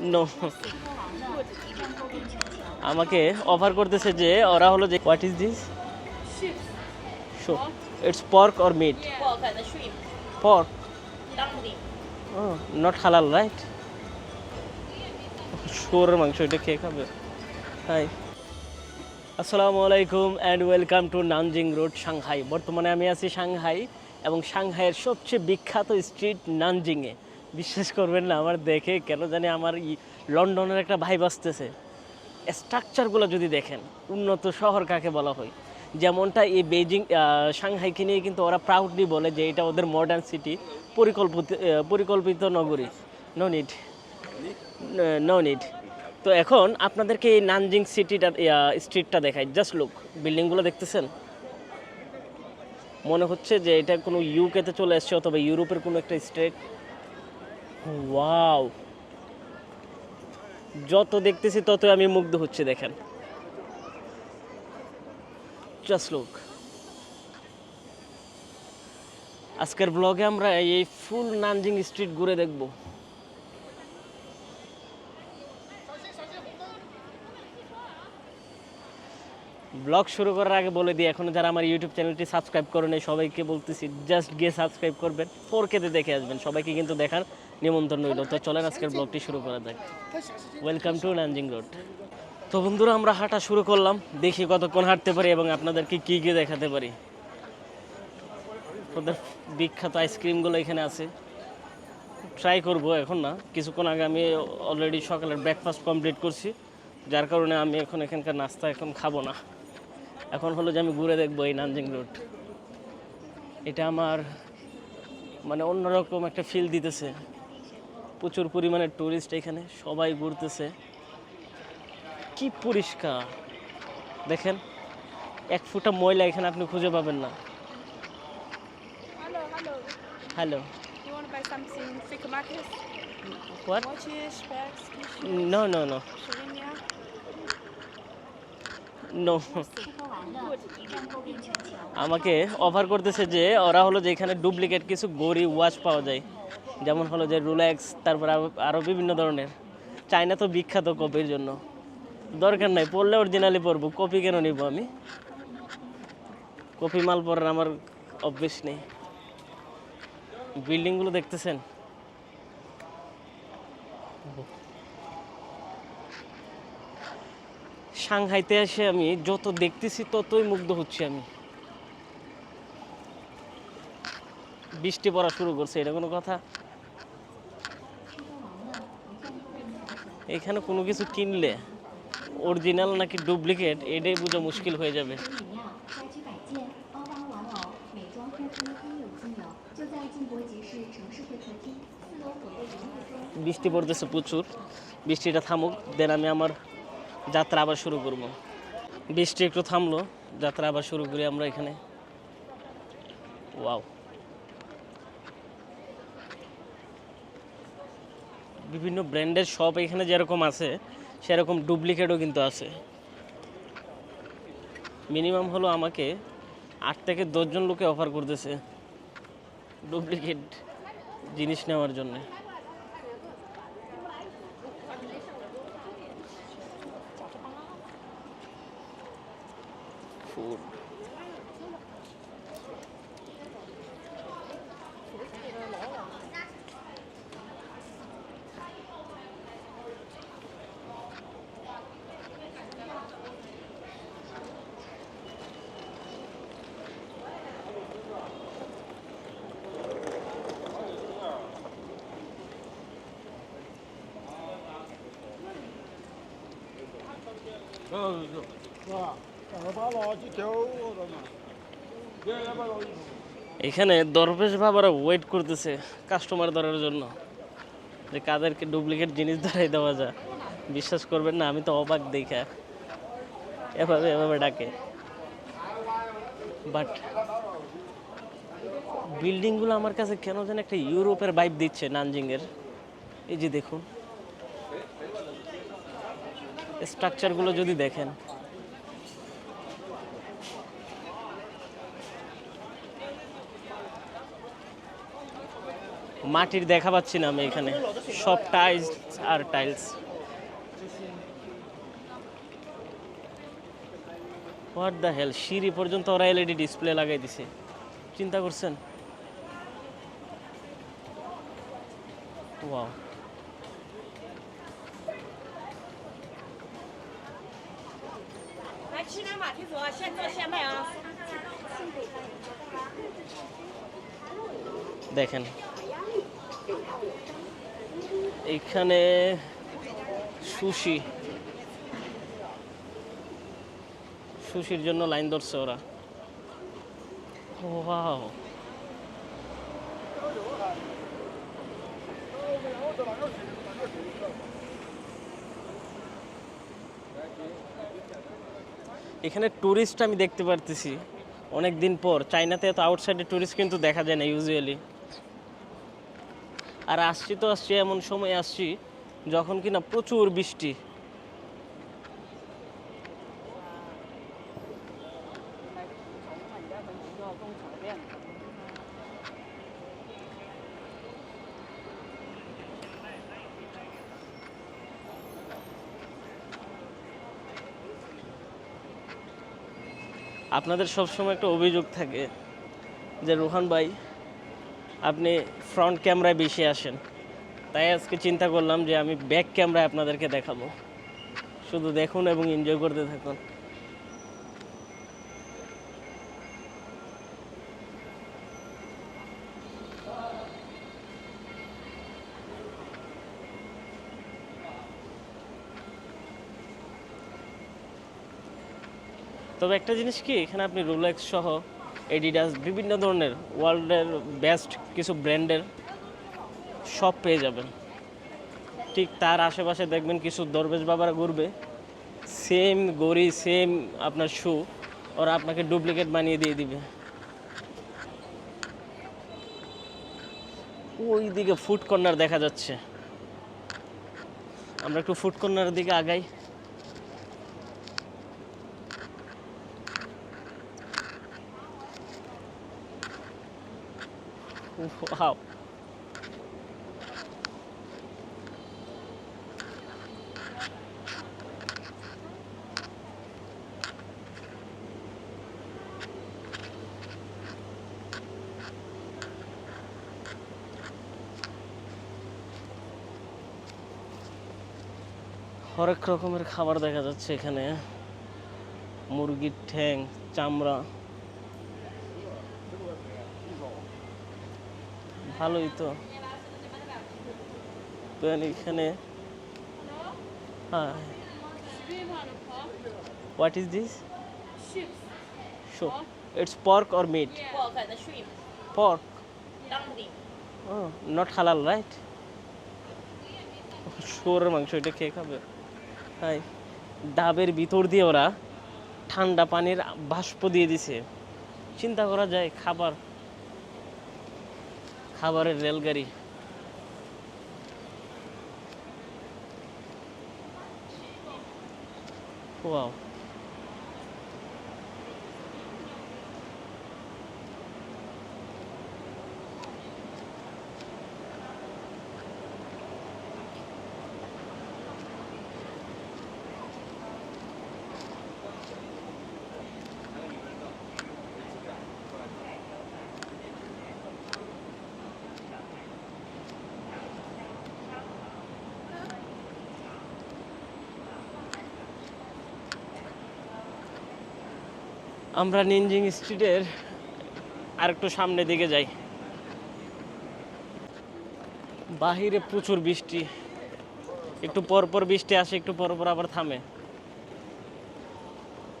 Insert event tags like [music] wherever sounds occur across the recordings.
No আমাকে offer করতেছে যে ওরা হলো যে what is this so it's pork or meat. Pork O not halal right শুয়োরের মাংস এটা খেয়ে খাবে? হাই আসসালামু আলাইকুম and welcome to Nanjing road Shanghai বর্তমানে আমি আছি সাংহাই এবং সাংহাইয়ের সবচেয়ে বিখ্যাত স্ট্রিট নানজিংয়ে বিশ্বাস করবেন না, আমার দেখে কেন জানি আমার লন্ডনের একটা ভাই আসতেছে। স্ট্রাকচারগুলো যদি দেখেন, উন্নত শহর কাকে বলা হয়? যেমনটা এই বেজিং সাংহাইকে নিয়ে কিন্তু ওরা প্রাউডলি বলে যে এটা ওদের মডার্ন সিটি পরিকল্পিত পরিকল্পিত নগরী। নো নিড নো নিড তো এখন আপনাদেরকে এই নানজিং সিটিটা স্ট্রিটটা দেখাই। জাস্ট লুক বিল্ডিংগুলো দেখতেছেন? মনে হচ্ছে যে এটা কোনো ইউকেতে চলে এসছে অথবা ইউরোপের কোনো একটা স্টেট ওয়াও। যত দেখতেছি তত আমি মুগ্ধ হচ্ছে, দেখেন। লুক আজকের ব্লগে আমরা এই ফুল নানজিং স্ট্রিট ঘুরে দেখব। ব্লগ শুরু করার আগে বলে দিই, এখনও যারা আমার ইউটিউব চ্যানেলটি সাবস্ক্রাইব করেন সবাইকে বলতেছি জাস্ট গিয়ে সাবস্ক্রাইব করবেন। ফোর কেতে দেখে আসবেন, সবাইকে কিন্তু দেখার নিমন্ত্রণ রইল। তো চলেন আজকের ব্লগটি শুরু করা যাক। ওয়েলকাম টু নানজিং রোড তো বন্ধুরা আমরা হাঁটা শুরু করলাম। দেখি কতক্ষণ হাঁটতে পারি এবং আপনাদেরকে কী কী দেখাতে পারি। ওদের বিখ্যাত আইসক্রিমগুলো এখানে আছে। ট্রাই করব এখন না। কিছুক্ষণ আগে আমি অলরেডি সকালের ব্রেকফাস্ট কমপ্লিট করছি। যার কারণে আমি এখন এখানকার নাস্তা এখন খাব না। এখন হলো যে আমি ঘুরে দেখব এই নানজিং রোড এটা আমার মানে অন্যরকম একটা ফিল দিতেছে। প্রচুর পরিমাণে টুরিস্ট এখানে সবাই ঘুরতেছে। কি পরিষ্কার। দেখেন এক ফুটা ময়লা এখানে আপনি খুঁজে পাবেন না. হ্যালো. নো আমাকে অফার করতেছে যে ওরা হলো যে এখানে ডুপ্লিকেট কিছু গড়ি ওয়াচ পাওয়া যায়। যেমন হলো যে রুলেক্স তারপর আরো- আরও বিভিন্ন ধরনের। চায়না তো বিখ্যাত কপির জন্য। দরকার নাই পড়লে অরিজিনালি পরবো। কপি কেন নিব আমি? কপি মাল পরার আমার অভ্যেস নেই। বিল্ডিংগুলো দেখতেছেন? সাংহাইতে এসে আমি যত দেখতেছি ততই মুগ্ধ হচ্ছি আমি। বৃষ্টি পড়া শুরু করছে, এটা কোনো কথা? এখানে কোনো কিছু কিনলে অরিজিনাল নাকি ডুপ্লিকেট, এটাই বোঝা মুশকিল হয়ে যাবে। বৃষ্টি পড়তেছে প্রচুর। বৃষ্টিটা থামুক, দেন আমি আমার যাত্রা আবার শুরু করব। বৃষ্টি একটু থামলো, যাত্রা আবার শুরু করি আমরা এখানে। ওয়াও। বিভিন্ন ব্র্যান্ডের শপ এখানে যেরকম আছে, সেরকম ডুপ্লিকেটও কিন্তু আছে। মিনিমাম হলো আমাকে আট থেকে দশজন লোকে অফার করতেছে ডুপ্লিকেট জিনিস নেওয়ার জন্য ফুড এখানে দরবেশ বাবারা ওয়েট করতেছে কাস্টমার ধরার জন্য। যে কাদেরকে ডুপ্লিকেট জিনিস ধরাই দেওয়া যায়। বিশ্বাস করবেন না, আমি তো অবাক দেখা। এভাবে এভাবে ডাকে। বাট বিল্ডিংগুলো আমার কাছে কেন যেন একটা ইউরোপের বাইপ দিচ্ছে নানজিংয়ের। এই যে দেখুন। স্ট্রাকচারগুলো যদি দেখেন। মাটির দেখা পাচ্ছি না আমি এখানে। সব টাইলস আর টাইলস হোয়াট দ্য হেল সিঁড়ি পর্যন্ত ওরা এলইডি ডিসপ্লে লাগাই দিছে। চিন্তা করছেন? ওয়াও 吃点马蹄佐，现做现卖啊。 দেখেন এখানে সুশি সুশির জন্য লাইন ধরছে ওরা ওয়াও এখানে ট্যুরিস্ট আমি দেখতে পারতেছি অনেক দিন পর। চাইনাতে এত আউটসাইডে টুরিস্ট কিন্তু দেখা যায় না ইউজুয়ালি আর আসছি তো আসছি, এমন সময় আসছি যখন কিনা প্রচুর বৃষ্টি। আপনাদের সবসময় একটা অভিযোগ থাকে যে রোহান ভাই, আপনি ফ্রন্ট ক্যামেরায় বেশি আসেন। তাই আজকে চিন্তা করলাম যে আমি ব্যাক ক্যামেরায় আপনাদেরকে দেখাবো। শুধু দেখুন এবং এনজয় করতে থাকুন। তবে একটা জিনিস কি, এখানে আপনি রোলেক্স সহ এডিডাস বিভিন্ন ধরনের ওয়ার্ল্ডের বেস্ট কিছু ব্র্যান্ডের সব পেয়ে যাবেন। ঠিক তার আশেপাশে দেখবেন কিছু দরবেশ বাবারা ঘুরবে। সেম গড়ি সেম আপনার শু ওরা আপনাকে ডুপ্লিকেট বানিয়ে দিয়ে দিবে। ওই দিকে ফুড কর্নার দেখা যাচ্ছে। আমরা একটু ফুড কর্নারের দিকে আগাই। Wow. হরেক রকমের খাবার দেখা যাচ্ছে এখানে মুরগির ঠ্যাং চামড়া ভালোই তো। এখানে হ্যাঁ। What is this so it's pork or meat Pork and shrimp, pork dumpling. Not halal right শুয়োরের মাংস এটা খেয়ে খাবে? হাই ডাবের ভিতর দিয়ে ওরা ঠান্ডা পানির বাষ্প দিয়ে দিছে। চিন্তা করা যায় খাবার খাবারের রেলগাড়ি। ওয়াও আমরা নিনজিং স্ট্রিটের আরেকটু সামনের দিকে যাই। বাহিরে প্রচুর বৃষ্টি। একটু পর পর বৃষ্টি আসে, একটু পর পর আবার থামে।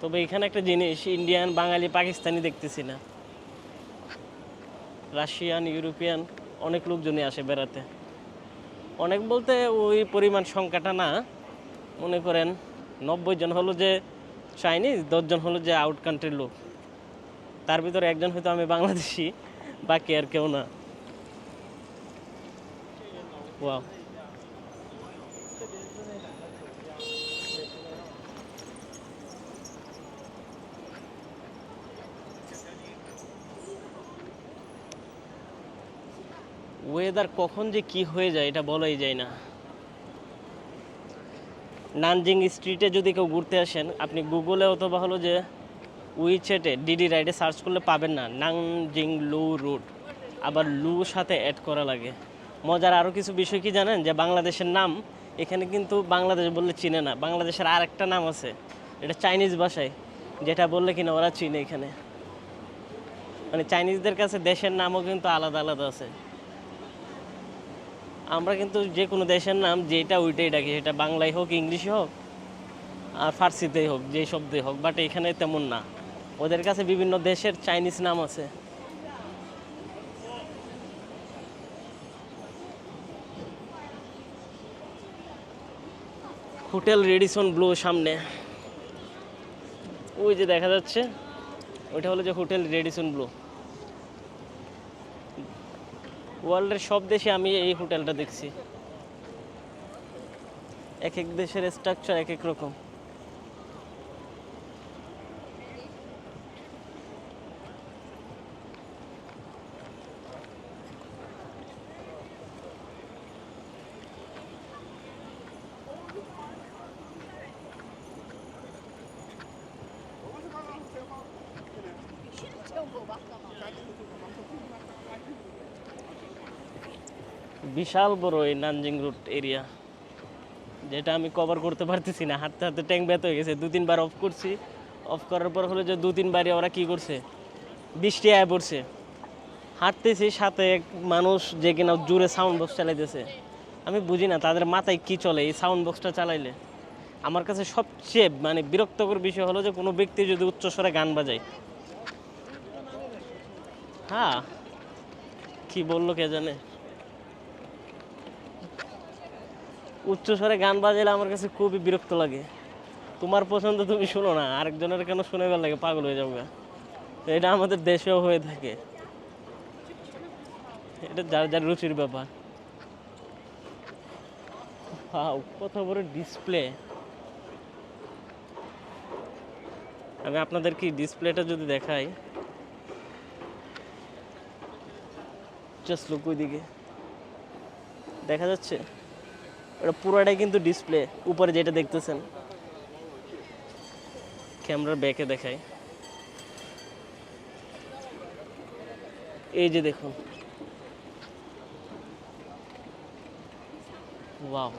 তবে এখানে একটা জিনিস, ইন্ডিয়ান, বাঙালি, পাকিস্তানি দেখতেছি না। রাশিয়ান, ইউরোপিয়ান, অনেক লোকজনই আসে বেড়াতে। অনেক বলতে ওই পরিমাণ সংখ্যাটা না। মনে করেন নব্বই জন হলো যে চাইনিজ দশজন হলো যে আউট কান্ট্রির লোক। তার ভিতরে একজন হয়তো আমি বাংলাদেশি, বাকি আর কেউ না। ওয়েদার কখন যে কি হয়ে যায়, এটা বলাই যায় না। নানজিং স্ট্রিটে যদি কেউ ঘুরতে আসেন, আপনি গুগলে অথবা হলো যে উইচেটে ডিডি রাইডে সার্চ করলে পাবেন না, নানজিং লু রুট। আবার লু সাথে অ্যাড করা লাগে। মজার আরও কিছু বিষয় কি জানেন? যে বাংলাদেশের নাম, এখানে কিন্তু বাংলাদেশ বললে চিনে না। বাংলাদেশের আর একটা নাম আছে, এটা চাইনিজ ভাষায়, যেটা বললে কিনা ওরা চিনে এখানে। মানে চাইনিজদের কাছে দেশের নামও কিন্তু আলাদা আলাদা আছে। আমরা কিন্তু যে কোনো দেশের নাম যেটা ওইটাই ডাকি, সেটা বাংলায় হোক, ইংলিশে হোক, আর ফার্সিতেই হোক, যেই শব্দে হোক বাট এখানে তেমন না। ওদের কাছে বিভিন্ন দেশের চাইনিজ নাম আছে। হোটেল রেডিসন ব্লু সামনে। ওই যে দেখা যাচ্ছে, ওইটা হলো যে হোটেল রেডিসন ব্লু। ওয়ার্ল্ডের সব দেশে আমি এই হোটেলটা দেখছি। এক এক দেশের স্ট্রাকচার এক এক রকম। বিশাল বড় এই নানজিং রুট এরিয়া, যেটা আমি কভার করতে পারতেছি না। হাঁটতে হাঁটতে ট্যাঙ্ক ব্যথ হয়ে গেছে। দু তিনবার অফ করছি। অফ করার পর হলো যে দু তিনবারই ওরা কি করছে? বৃষ্টি আয় পড়ছে। হাঁটতেছি, সাথে এক মানুষ যে কিনা জোরে সাউন্ড বক্স চালাইতেছে। আমি বুঝি না তাদের মাথায় কি চলে এই সাউন্ড বক্সটা চালাইলে। আমার কাছে সবচেয়ে মানে বিরক্তকর বিষয় হলো যে কোনো ব্যক্তি যদি উচ্চস্বরে গান বাজায়। হ্যাঁ কি বলল কে জানে? উচ্চস্বরে গান বাজাইলে আমার কাছে খুবই বিরক্ত লাগে। তোমার পছন্দ তুমি শোনো না, আরেকজনের কেন শুনে গেল লাগে? পাগল হয়ে যাবে এটা আমাদের দেশেও হয়ে থাকে। এটা যার যার রুচির ব্যাপার। কত বড় ডিসপ্লে আমি আপনাদের কি ডিসপ্লেটা যদি দেখাই। জাস্ট লুক ওইদিকে। দেখা যাচ্ছে? এটা পুরোটাই কিন্তু ডিসপ্লে উপরে যেটা দেখতেছেন। ক্যামেরার ব্যাকে দেখায় এই যে দেখুন। ওয়াও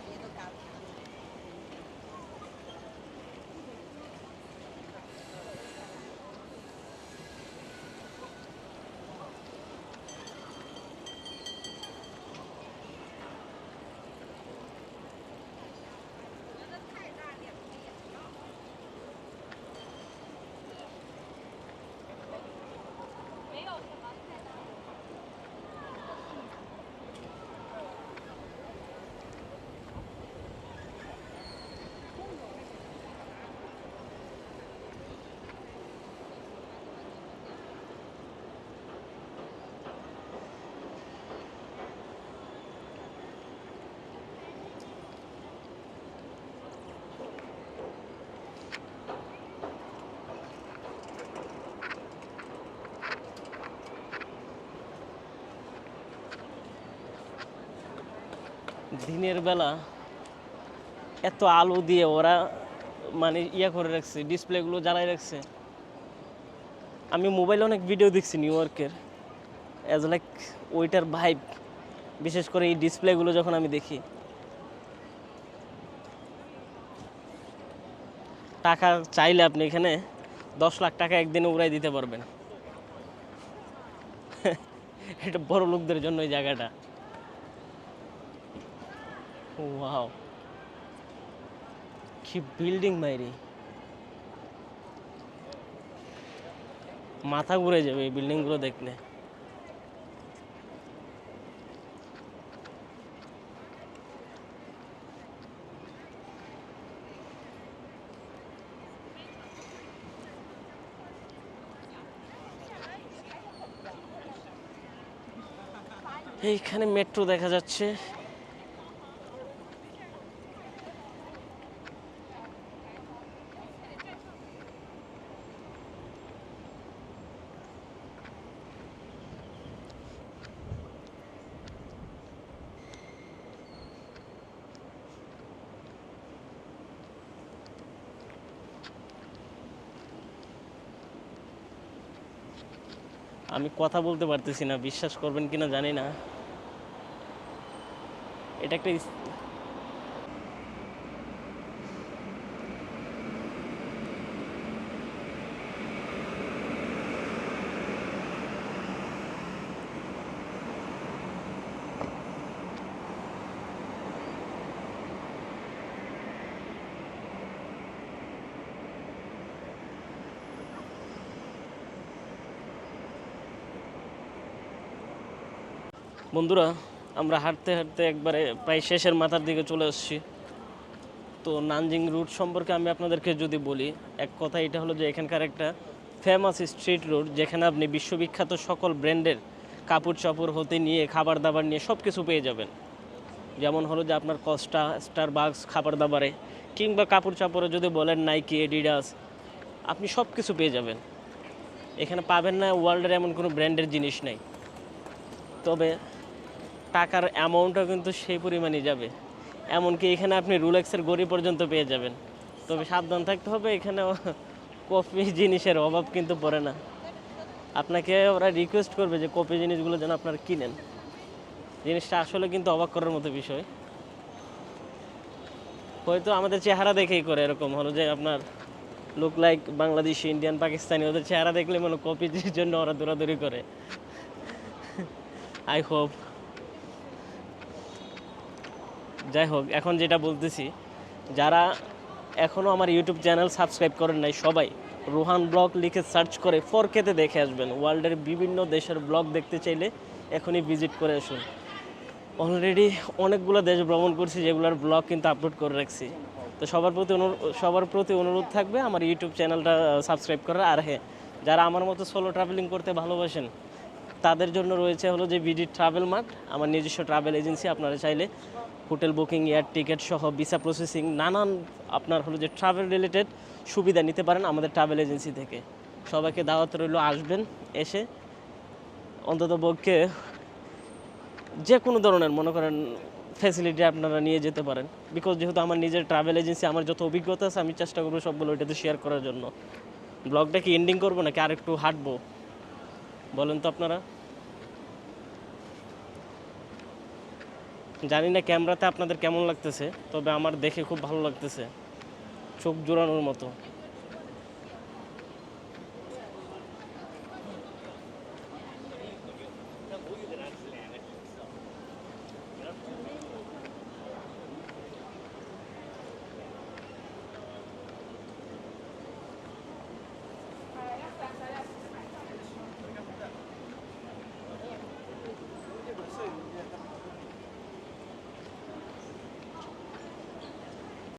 দিনের বেলা এত আলো দিয়ে ওরা মানে ইয়া করে রাখছে, ডিসপ্লেগুলো জ্বালাই রাখছে। আমি মোবাইলে অনেক ভিডিও দেখছি নিউ ইয়র্কের অ্যাজ লাইক ওইটার ভাইব বিশেষ করে এই ডিসপ্লেগুলো যখন আমি দেখি। টাকা চাইলে আপনি এখানে দশ লাখ টাকা একদিনে উড়াই দিতে পারবেন। [laughs] এটা বড় লোকদের জন্য এই জায়গাটা। ওয়াও কি বিল্ডিং মাইরি মাথা ঘুরে যাবে এই বিল্ডিংগুলো দেখলে। এইখানে মেট্রো দেখা যাচ্ছে। আমি কথা বলতে পারতেছি না বিশ্বাস করবেন কিনা জানি না। এটা একটা বন্ধুরা, আমরা হাঁটতে হাঁটতে একবারে প্রায় শেষের মাথার দিকে চলে আসছি। তো নানজিং রুট সম্পর্কে আমি আপনাদেরকে যদি বলি, এক কথা এটা হলো যে এখানকার একটা ফেমাস স্ট্রিট রোড যেখানে আপনি বিশ্ববিখ্যাত সকল ব্র্যান্ডের কাপড় চাপড়, হতে নিয়ে খাবার দাবার নিয়ে সব কিছু পেয়ে যাবেন। যেমন হলো যে আপনার কস্টা স্টার বাক্স খাবার দাবারে কিংবা কাপড় চাপড়ে যদি বলেন নাইকি এডিডাস আপনি সব কিছু পেয়ে যাবেন। এখানে পাবেন না ওয়ার্ল্ডের এমন কোনো ব্র্যান্ডের জিনিস নেই। তবে টাকার অ্যামাউন্টও কিন্তু সেই পরিমাণই যাবে। এমনকি এখানে আপনি রুলেক্সের গড়ি পর্যন্ত পেয়ে যাবেন। তবে সাবধান থাকতে হবে এখানে কফি জিনিসের অভাব কিন্তু পড়ে না। আপনাকে ওরা রিকোয়েস্ট করবে যে কপি জিনিসগুলো যেন আপনারা কিনেন। জিনিসটা আসলে কিন্তু অবাক করার মতো বিষয়। হয়তো আমাদের চেহারা দেখেই করে এরকম হলো যে আপনার look like Bangladeshi Indian Pakistani ওদের চেহারা দেখলে মনে কপির জন্য ওরা দৌড়াদৌড়ি করে। আই হোপ যাই হোক, এখন যেটা বলতেছি, যারা এখনও আমার ইউটিউব চ্যানেল সাবস্ক্রাইব করেন নাই, সবাই রোহান ব্লগ লিখে সার্চ করে ফরকেতে দেখে আসবেন। ওয়ার্ল্ডের বিভিন্ন দেশের ব্লগ দেখতে চাইলে এখনই ভিজিট করে আসুন। অলরেডি অনেকগুলো দেশ ভ্রমণ করছি, যেগুলোর ব্লগ কিন্তু আপলোড করে রাখছি। তো সবার প্রতি সবার প্রতি অনুরোধ থাকবে আমার ইউটিউব চ্যানেলটা সাবস্ক্রাইব করার। আর হ্যাঁ যারা আমার মতো সোলো ট্রাভেলিং করতে ভালোবাসেন, তাদের জন্য রয়েছে হলো যে বিডি ট্রাভেল মার্ট আমার নিজস্ব ট্রাভেল এজেন্সি আপনারা চাইলে হোটেল বুকিং, এয়ার টিকিট সহ ভিসা প্রসেসিং, নানান আপনার হলো যে ট্রাভেল রিলেটেড সুবিধা নিতে পারেন আমাদের ট্রাভেল এজেন্সি থেকে। সবাইকে দাওয়াত রইল, আসবেন, এসে অন্তত পক্ষে যে কোনো ধরনের মনে করেন ফ্যাসিলিটি আপনারা নিয়ে যেতে পারেন। বিকজ যেহেতু আমার নিজের ট্রাভেল এজেন্সি আমার যত অভিজ্ঞতা আছে, আমি চেষ্টা করব সবগুলো ওইটাতে শেয়ার করার জন্য। ব্লগটা কি এন্ডিং করব নাকি আরেকটু হাঁটবো? বলেন তো আপনারা। জানি না ক্যামেরাতে আপনাদের কেমন লাগতেছে, তবে আমার দেখে খুব ভালো লাগতেছে, চোখ জোড়ানোর মতো।